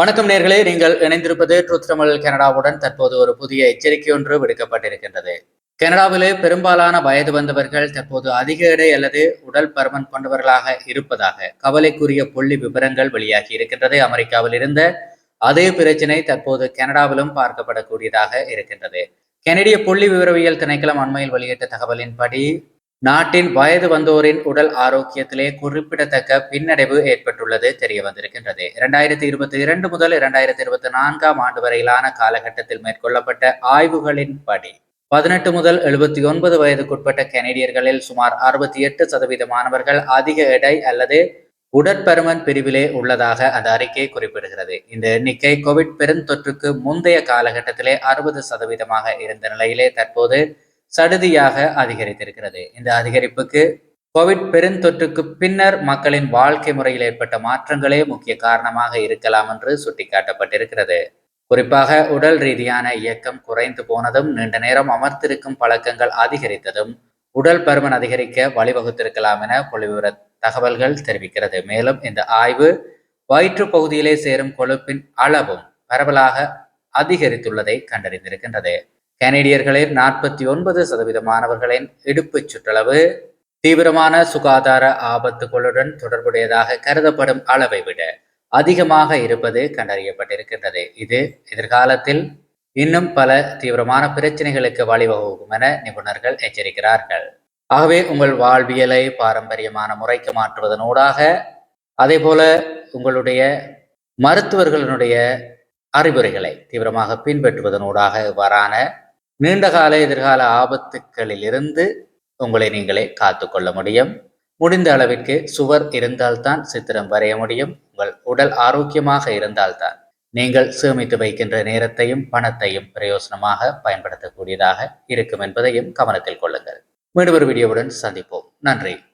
வணக்கம் நேர்களே நீங்கள் இணைந்திருப்பது ட்ரூத் தமிழ் கனடாவுடன் தற்போது ஒரு புதிய எச்சரிக்கை ஒன்று விடுக்கப்பட்டிருக்கின்றது. கனடாவிலே பெரும்பாலான வயது வந்தவர்கள் தற்போது அதிக எடை அல்லது உடல் பருமன் கொண்டவர்களாக இருப்பதாக கவலைக்குரிய புள்ளி விவரங்கள் வெளியாகி இருக்கின்றது. அமெரிக்காவில் இருந்த அதே பிரச்சினை தற்போது கனடாவிலும் பார்க்கப்படக்கூடியதாக இருக்கின்றது. கனடிய புள்ளி விவரவியல் திணைக்களம் அண்மையில் வெளியிட்ட தகவலின்படி நாட்டின் வயது வந்தோரின் உடல் ஆரோக்கியத்திலே குறிப்பிடத்தக்க பின்னடைவு ஏற்பட்டுள்ளது தெரிய வந்திருக்கின்றது இரண்டாயிரத்தி இருபத்தி இரண்டு முதல் இரண்டாயிரத்தி இருபத்தி நான்காம் ஆண்டு வரையிலான காலகட்டத்தில் மேற்கொள்ளப்பட்ட ஆய்வுகளின்படி பதினெட்டு முதல் எழுபத்தி ஒன்பது வயதுக்குட்பட்ட கனேடியர்களில் சுமார் அறுபத்தி எட்டு சதவீத மாணவர்கள் அதிக எடை அல்லது உடற்பருமன் பிரிவிலே உள்ளதாக அந்த அறிக்கை குறிப்பிடுகிறது. இந்த எண்ணிக்கை கோவிட் பெருந்தொற்றுக்கு முந்தைய காலகட்டத்திலே அறுபது சதவீதமாக இருந்த நிலையிலே தற்போது சடுதியாக அதிகரித்திருக்கிறது. இந்த அதிகரிப்புக்கு கோவிட் பெருந்தொற்றுக்கு பின்னர் மக்களின் வாழ்க்கை முறையில் ஏற்பட்ட மாற்றங்களே முக்கிய காரணமாக இருக்கலாம் என்று சுட்டிக்காட்டப்பட்டிருக்கிறது. குறிப்பாக உடல் ரீதியான இயக்கம் குறைந்து போனதும் நீண்ட நேரம் அமர்த்திருக்கும் பழக்கங்கள் அதிகரித்ததும் உடல் பருமன் அதிகரிக்க வழிவகுத்திருக்கலாம் என புள்ளிவிவர தகவல்கள் தெரிவிக்கிறது. மேலும் இந்த ஆய்வு வயிற்று பகுதியிலே சேரும் கொழுப்பின் அளவும் பரவலாக அதிகரித்துள்ளதை கண்டறிந்திருக்கின்றது. கனேடியர்களில் நாற்பத்தி ஒன்பது சதவீத மாணவர்களின் இடுப்பு சுற்றளவு தீவிரமான சுகாதார ஆபத்துகளுடன் தொடர்புடையதாக கருதப்படும் அளவை விட அதிகமாக இருப்பது கண்டறியப்பட்டிருக்கின்றது. இது எதிர்காலத்தில் இன்னும் பல தீவிரமான பிரச்சனைகளுக்கு வழிவகுக்கும் என நிபுணர்கள் எச்சரிக்கிறார்கள். ஆகவே உங்கள் வாழ்வியலை பாரம்பரியமான முறைக்கு மாற்றுவதனூடாக அதே போல உங்களுடைய மருத்துவர்களினுடைய அறிவுரைகளை தீவிரமாக பின்பற்றுவதனூடாக இவ்வாறான நீண்டகால எதிர்கால ஆபத்துக்களில் இருந்து உங்களை நீங்களே காத்து கொள்ள முடியும். முடிந்த அளவிற்கு சுவர் இருந்தால்தான் சித்திரம் வரைய முடியும். உங்கள் உடல் ஆரோக்கியமாக இருந்தால்தான் நீங்கள் சேமித்து வைக்கின்ற நேரத்தையும் பணத்தையும் பிரயோசனமாக பயன்படுத்தக்கூடியதாக இருக்கும் என்பதையும் கவனத்தில் கொள்ளுங்கள். மீண்டும் ஒரு வீடியோவுடன் சந்திப்போம். நன்றி.